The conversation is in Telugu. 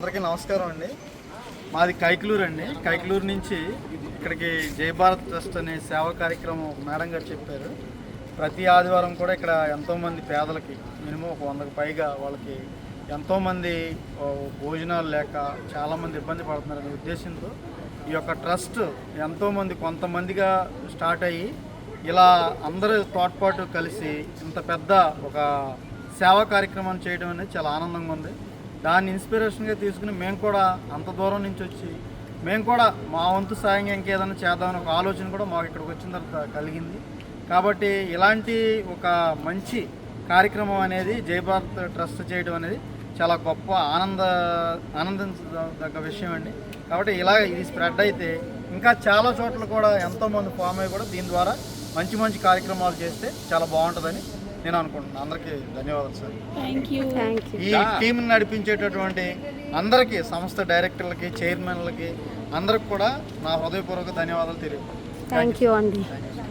అందరికీ నమస్కారం అండి. మాది కైకలూరు అండి. కైకలూరు నుంచి ఇక్కడికి జై భారత్ ట్రస్ట్ అనే సేవా కార్యక్రమం మేడం గారు చెప్పారు. ప్రతి ఆదివారం కూడా ఇక్కడ ఎంతోమంది పేదలకి మినిమం ఒక వందకు పైగా వాళ్ళకి ఎంతోమంది భోజనాలు లేక చాలామంది ఇబ్బంది పడుతున్నారనే ఉద్దేశంతో ఈ యొక్క ట్రస్ట్ ఎంతోమంది కొంతమందిగా స్టార్ట్ అయ్యి ఇలా అందరూ తోడ్పాటు కలిసి ఇంత పెద్ద ఒక సేవా కార్యక్రమం చేయడం అనేది చాలా ఆనందంగా ఉంది. దాన్ని ఇన్స్పిరేషన్గా తీసుకుని మేము కూడా అంత దూరం నుంచి వచ్చి మేము కూడా మా వంతు సాయంగా ఇంకేదైనా చేద్దామని ఒక ఆలోచన కూడా మాకు ఇక్కడికి వచ్చిన తర్వాత కలిగింది. కాబట్టి ఇలాంటి ఒక మంచి కార్యక్రమం అనేది జయభారత్ ట్రస్ట్ చేయడం అనేది చాలా గొప్ప ఆనంద ఆనందించదగ్గ విషయం అండి. కాబట్టి ఇలా ఇది స్ప్రెడ్ అయితే ఇంకా చాలా చోట్ల కూడా ఎంతోమంది ఫామ్ అయ్యి కూడా దీని ద్వారా మంచి మంచి కార్యక్రమాలు చేస్తే చాలా బాగుంటుందని నేను అనుకుంటున్నాను అందరికీ ధన్యవాదాలు సార్. ఈ టీంని నడిపించేటటువంటి అందరికీ సంస్థ డైరెక్టర్లకి చైర్మన్లకి అందరికి కూడా నా హృదయపూర్వక ధన్యవాదాలు తెలియదు థ్యాంక్ యూ అండి